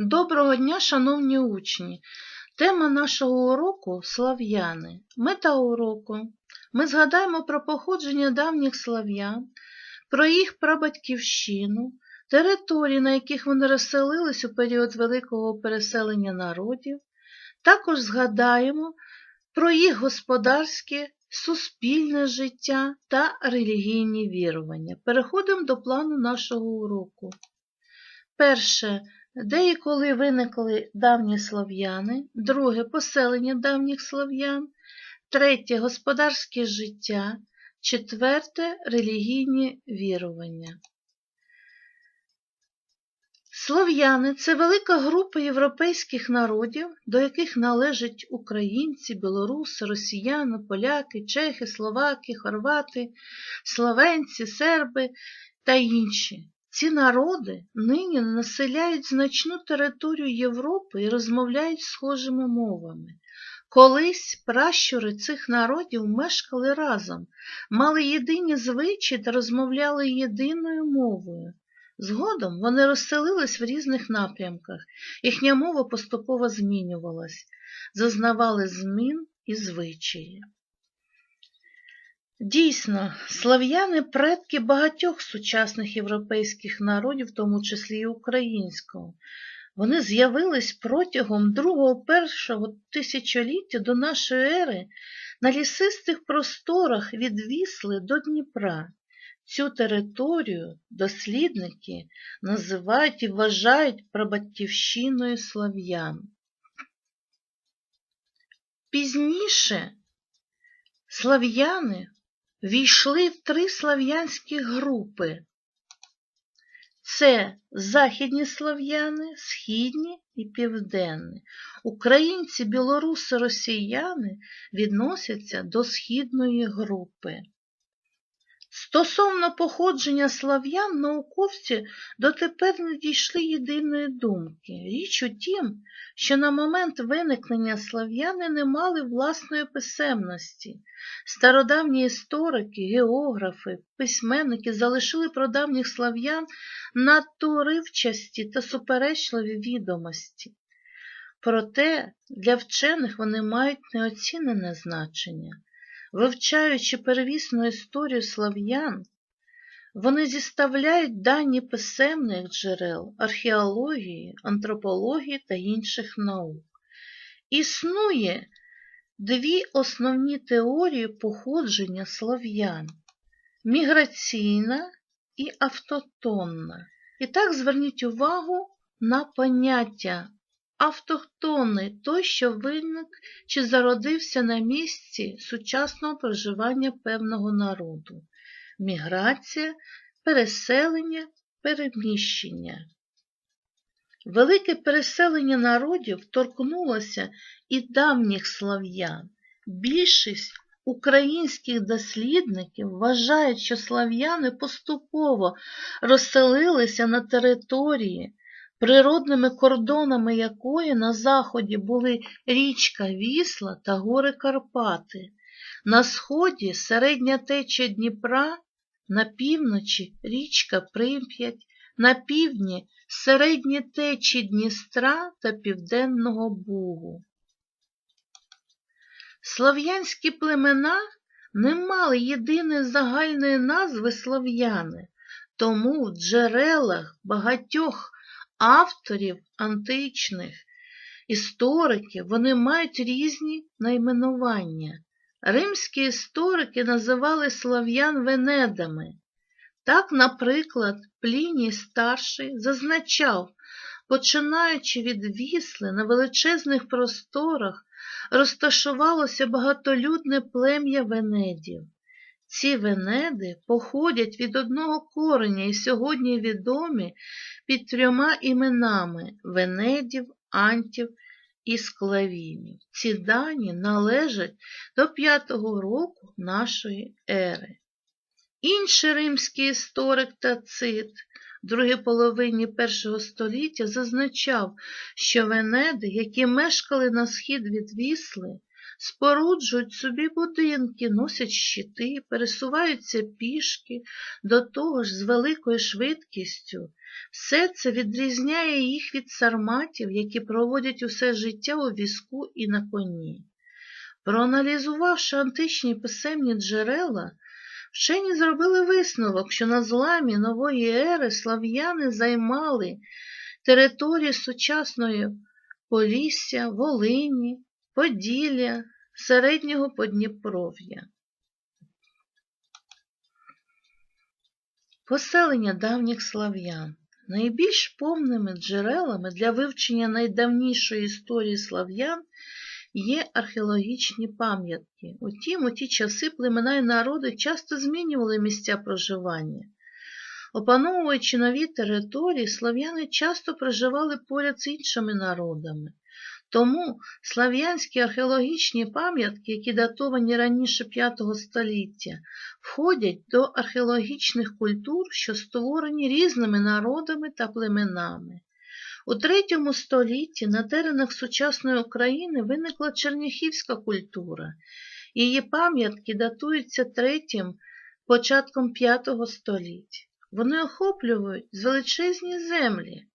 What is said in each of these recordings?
Доброго дня, шановні учні! Тема нашого уроку слав'яни. Мета уроку. Ми згадаємо про походження давніх слав'ян, про їх прабатьківщину, території, на яких вони розселились у період великого переселення народів. Також згадаємо про їх господарське, суспільне життя та релігійні вірування. Переходимо до плану нашого уроку. Перше. Де і коли виникли давні слов'яни, друге поселення давніх слов'ян, третє господарське життя, четверте релігійні вірування. Слов'яни це велика група європейських народів, до яких належать українці, білоруси, росіяни, поляки, чехи, словаки, хорвати, словенці, серби та інші. Ці народи нині населяють значну територію Європи і розмовляють схожими мовами. Колись пращури цих народів мешкали разом, мали єдині звичаї та розмовляли єдиною мовою. Згодом вони розселились в різних напрямках, їхня мова поступово змінювалась, зазнавали змін і звичаї. Дійсно, слав'яни предки багатьох сучасних європейських народів, в тому числі і українського. Вони з'явились протягом другого першого тисячоліття до нашої ери на лісистих просторах від Вісли до Дніпра. Цю територію дослідники називають і вважають прабатьківщиною слав'ян. Пізніше слав'яни війшли в три слав'янські групи. Це західні слав'яни, східні і південні. Українці, білоруси, росіяни відносяться до східної групи. Стосовно походження слав'ян, науковці дотепер не дійшли єдиної думки. Річ у тім, що на момент виникнення слав'яни не мали власної писемності. Стародавні історики, географи, письменники залишили про давніх слав'ян надто уривчасті та суперечливі відомості. Проте для вчених вони мають неоцінене значення. Вивчаючи первісну історію слав'ян, вони зіставляють дані писемних джерел, археології, антропології та інших наук. Існує дві основні теорії походження слав'ян міграційна і автотонна. І так зверніть увагу на поняття автохтонний той, що виник чи зародився на місці сучасного проживання певного народу, міграція, переселення, переміщення. Велике переселення народів торкнулося і давніх слав'ян. Більшість українських дослідників вважають, що слав'яни поступово розселилися на території, природними кордонами якої на заході були річка Вісла та гори Карпати, на сході середня течія Дніпра, на півночі річка Примп'ять, на півдні середні течі Дністра та Південного Бугу. Слов'янські племена не мали єдиної загальної назви слов'яни, тому в джерелах багатьох авторів античних істориків вони мають різні найменування. Римські історики називали слов'ян венедами. Так, наприклад, Пліній старший зазначав, починаючи від вісли на величезних просторах, розташувалося багатолюдне плем'я венедів. Ці венеди походять від одного кореня і сьогодні відомі під трьома іменами венедів, антів і склавінів. Ці дані належать до п'ятого року нашої ери. Інший римський історик Тацит в другій половині першого століття зазначав, що венеди, які мешкали на схід від Вісли, споруджують собі будинки, носять щити, пересуваються пішки, до того ж з великою швидкістю. Все це відрізняє їх від сарматів, які проводять усе життя у візку і на коні. Проаналізувавши античні писемні джерела, вчені зробили висновок, що на зламі нової ери слав'яни займали території сучасної Полісся, Волині, Поділля, Середнього Подніпров'я. Поселення давніх слав'ян. Найбільш повними джерелами для вивчення найдавнішої історії слав'ян є археологічні пам'ятки. Утім, у ті часи племена і народи часто змінювали місця проживання. Опановуючи нові території, слав'яни часто проживали поряд з іншими народами. Тому слав'янські археологічні пам'ятки, які датовані раніше V століття, входять до археологічних культур, що створені різними народами та племенами. У III столітті на теренах сучасної України виникла черніхівська культура. Її пам'ятки датуються третім, початком V століття. Вони охоплюють величезні землі.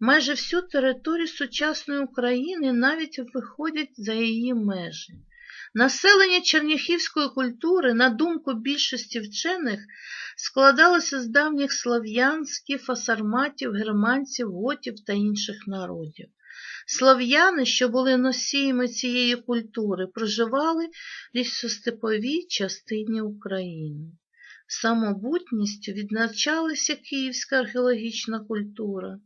Майже всю територію сучасної України навіть виходять за її межі. Населення черніхівської культури, на думку більшості вчених, складалося з давніх слав'ян, скіфа-сарматів, германців, готів та інших народів. Слов'яни, що були носіями цієї культури, проживали в лісостеповій частині України. Самобутністю відзначалася київська археологічна культура.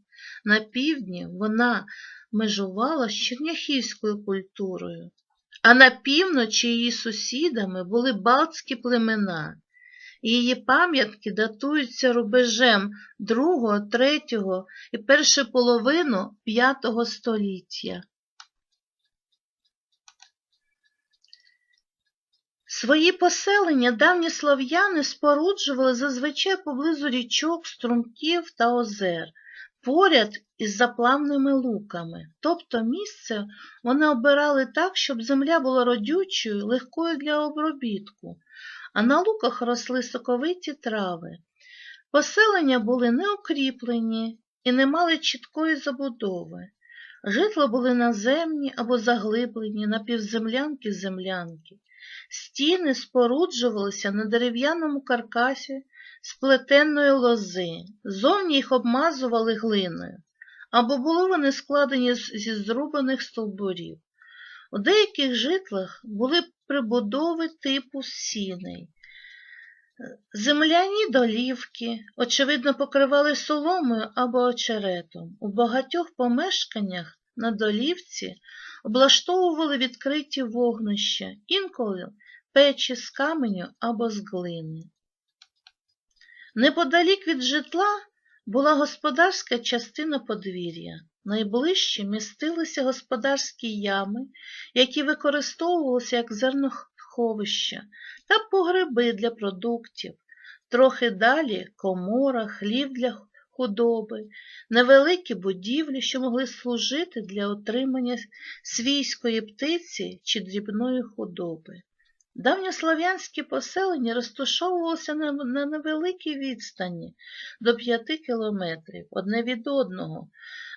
На півдні вона межувала з черняхівською культурою, а на півночі її сусідами були балтські племена. Її пам'ятки датуються рубежем 2, 3 і першу половину 5 століття. Свої поселення давні слов'яни споруджували зазвичай поблизу річок, струмків та озер, поряд із заплавними луками. Тобто місце вони обирали так, щоб земля була родючою, легкою для обробітку, а на луках росли соковиті трави. Поселення були неукріплені і не мали чіткої забудови. Житла були наземні або заглиблені напівземлянки-землянки. Стіни споруджувалися на дерев'яному каркасі з плетенної лози, зовні їх обмазували глиною, або були вони складені зі зрубаних стовбурів. У деяких житлах були прибудови типу сіней. Земляні долівки, очевидно, покривали соломою або очеретом. У багатьох помешканнях на долівці облаштовували відкриті вогнища, інколи печі з каменю або з глини. Неподалік від житла була господарська частина подвір'я. Найближче містилися господарські ями, які використовувалися як зерноховища та погреби для продуктів, трохи далі комора, хлів для худоби, невеликі будівлі, що могли служити для отримання свійської птиці чи дрібної худоби. Давньослов'янські поселення розташовувалися на, невеликій відстані до п'яти кілометрів одне від одного,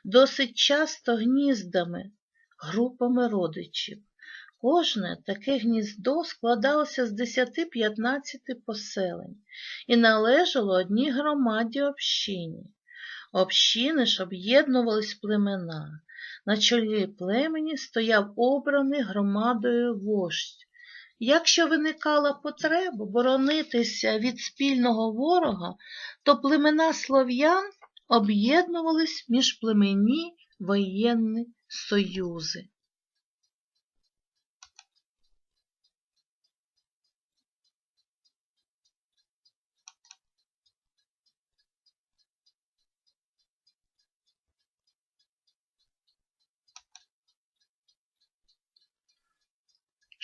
досить часто гніздами, групами родичів. Кожне таке гніздо складалося з 10-15 поселень і належало одній громаді общині. Общини ж об'єднувались племена. На чолі племені стояв обраний громадою вождь. Якщо виникала потреба боронитися від спільного ворога, то племена слов'ян об'єднувались між племені воєнні союзи.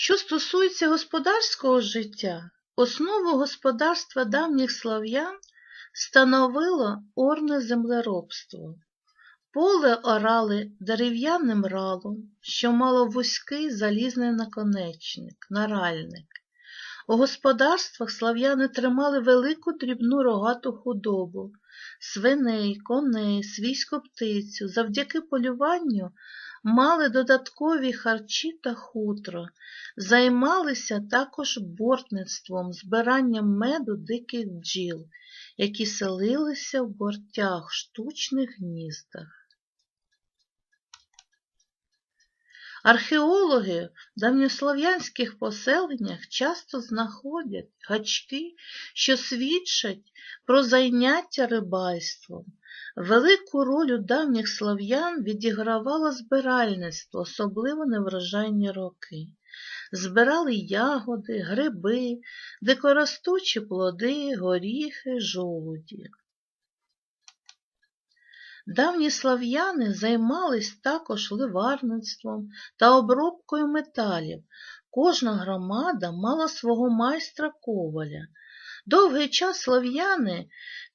Що стосується господарського життя, основу господарства давніх слав'ян становило орне землеробство. Поле орали дерев'яним ралом, що мало вузький залізний наконечник, наральник. У господарствах слав'яни тримали велику дрібну рогату худобу, свиней, коней, свійську птицю. Завдяки полюванню мали додаткові харчі та хутро, займалися також бортництвом, збиранням меду диких бджіл, які селилися в бортях штучних гніздах. Археологи в давньослов'янських поселеннях часто знаходять гачки, що свідчать про зайняття рибальством. Велику роль у давніх слов'ян відігравало збиральництво, особливо неврожайні роки. Збирали ягоди, гриби, дикоростучі плоди, горіхи, жолуді. Давні слав'яни займались також ливарництвом та обробкою металів. Кожна громада мала свого майстра коваля. Довгий час слов'яни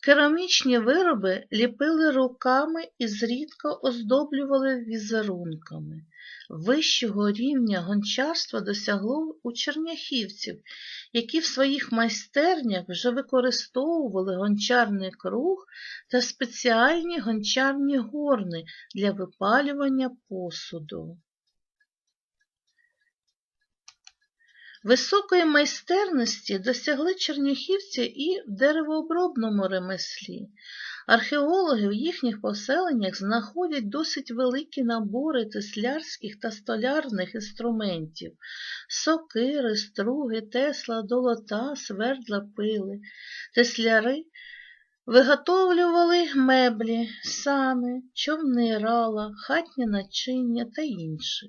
керамічні вироби ліпили руками і зрідка оздоблювали візерунками. Вищого рівня гончарства досягло у черняхівців, які в своїх майстернях вже використовували гончарний круг та спеціальні гончарні горни для випалювання посуду. Високої майстерності досягли черняхівці і в деревообробному ремеслі. Археологи в їхніх поселеннях знаходять досить великі набори теслярських та столярних інструментів сокири, струги, тесла, долота, свердла, пили. Тесляри виготовлювали меблі, сани, човни, рала, хатні начиння та інше.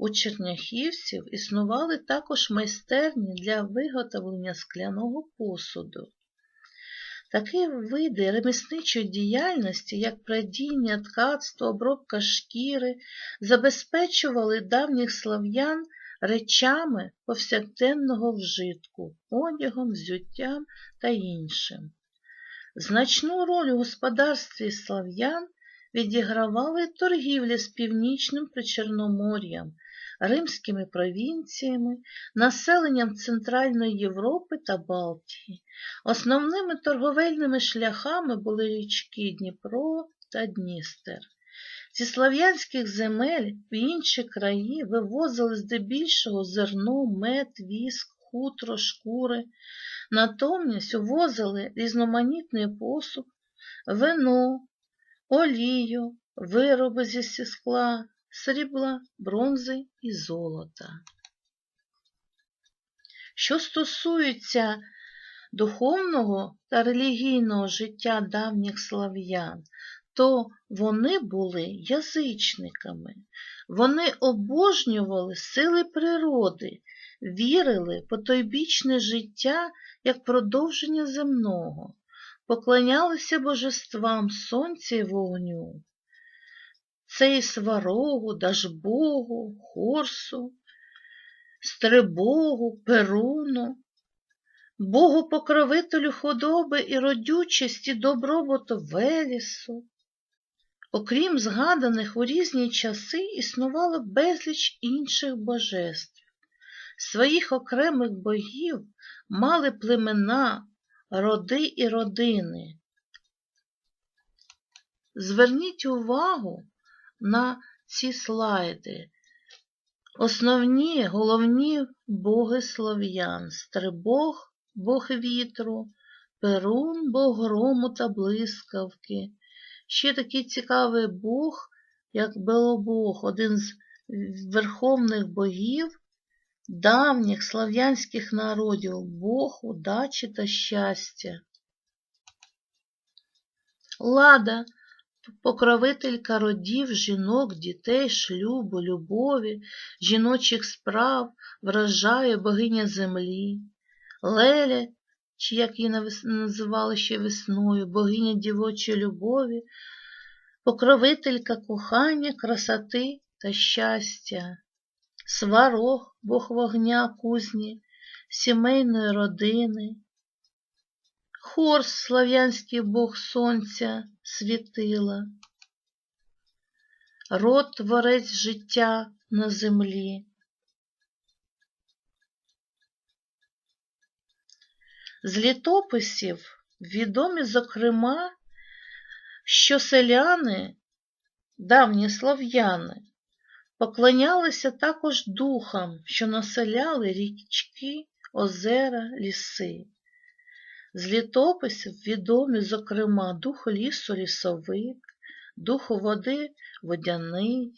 У черняхівців існували також майстерні для виготовлення скляного посуду. Такі види ремісничої діяльності, як прадіння, ткацтво, обробка шкіри, забезпечували давніх слав'ян речами повсякденного вжитку, одягом, взуттям та іншим. Значну роль у господарстві слав'ян відігравали торгівлі з північним Причорномор'ям, римськими провінціями, населенням Центральної Європи та Балтії. Основними торговельними шляхами були річки Дніпро та Дністер. Зі слав'янських земель в інші краї вивозили здебільшого зерно, мед, віск, хутро, шкури. Натомість увозили різноманітний посуд, вино, олію, вироби зі скла, срібла, бронзи і золота. Що стосується духовного та релігійного життя давніх слав'ян, то вони були язичниками, вони обожнювали сили природи, вірили потойбічне життя як продовження земного, поклонялися божествам сонця і вогню. Це і сварогу, Дажбогу, Хорсу, Стрибогу, Перуну, Богу покровителю худоби і родючості добробуту Велісу. Окрім згаданих у різні часи існувало безліч інших божеств. Своїх окремих богів мали племена, роди і родини. Зверніть увагу на ці слайди. Основні головні боги слов'ян Стрибог, бог вітру, Перун, бог грому та блискавки. Ще такий цікавий бог, як Белобог, один з верховних богів давніх слав'янських народів, Бог удачі та щастя. Лада покровителька родів, жінок, дітей, шлюбу, любові, жіночих справ, вражає богиня землі, Леля, чи як її називали ще весною, богиня дівочої любові, покровителька кохання, красоти та щастя, сварог, бог вогня кузні, сімейної родини. Хорс, слав'янський бог сонця, світила, род творець життя на землі. З літописів відомі, зокрема, що селяни, давні слов'яни, поклонялися також духам, що населяли річки, озера, ліси. З літописів відомі, зокрема, дух лісу лісовик, дух води водяний.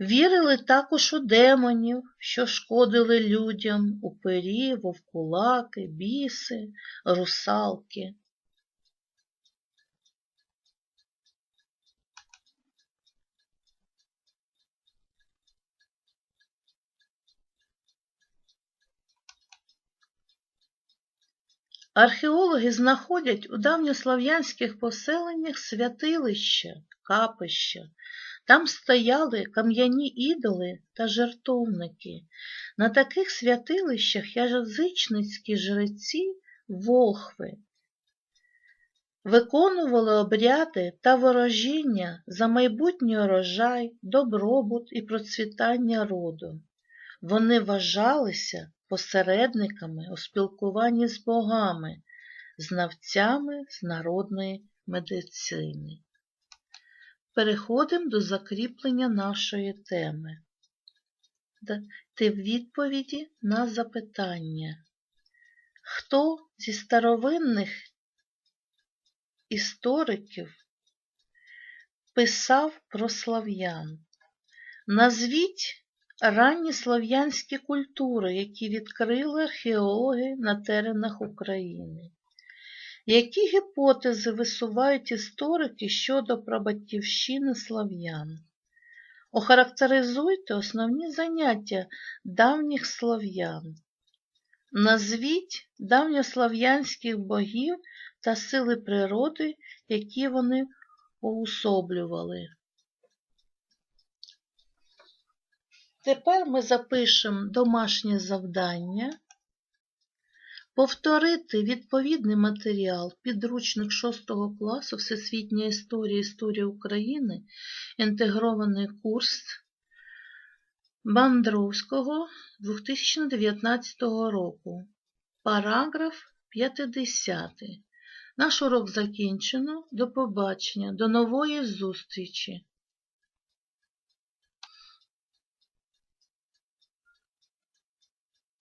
Вірили також у демонів, що шкодили людям, упирі, вовкулаки, біси, русалки. Археологи знаходять у давньослов'янських поселеннях святилища, капища. Там стояли кам'яні ідоли та жертовники. На таких святилищах язичницькі жреці волхви виконували обряди та ворожіння за майбутній урожай, добробут і процвітання роду. Вони вважалися посередниками у спілкуванні з богами, знавцями з народної медицини. Переходимо до закріплення нашої теми. Дати відповіді на запитання. Хто зі старовинних істориків писав про слав'ян? Назвіть ранні слов'янські культури, які відкрили археологи на теренах України. Які гіпотези висувають історики щодо прабатьківщини слав'ян? Охарактеризуйте основні заняття давніх слов'ян. Назвіть давньослов'янських богів та сили природи, які вони уособлювали. Тепер ми запишемо домашнє завдання. Повторити відповідний матеріал підручник 6 класу Всесвітня історія Історія України, інтегрований курс Бандровського 2019 року. Параграф 50. Наш урок закінчено. До побачення, до нової зустрічі!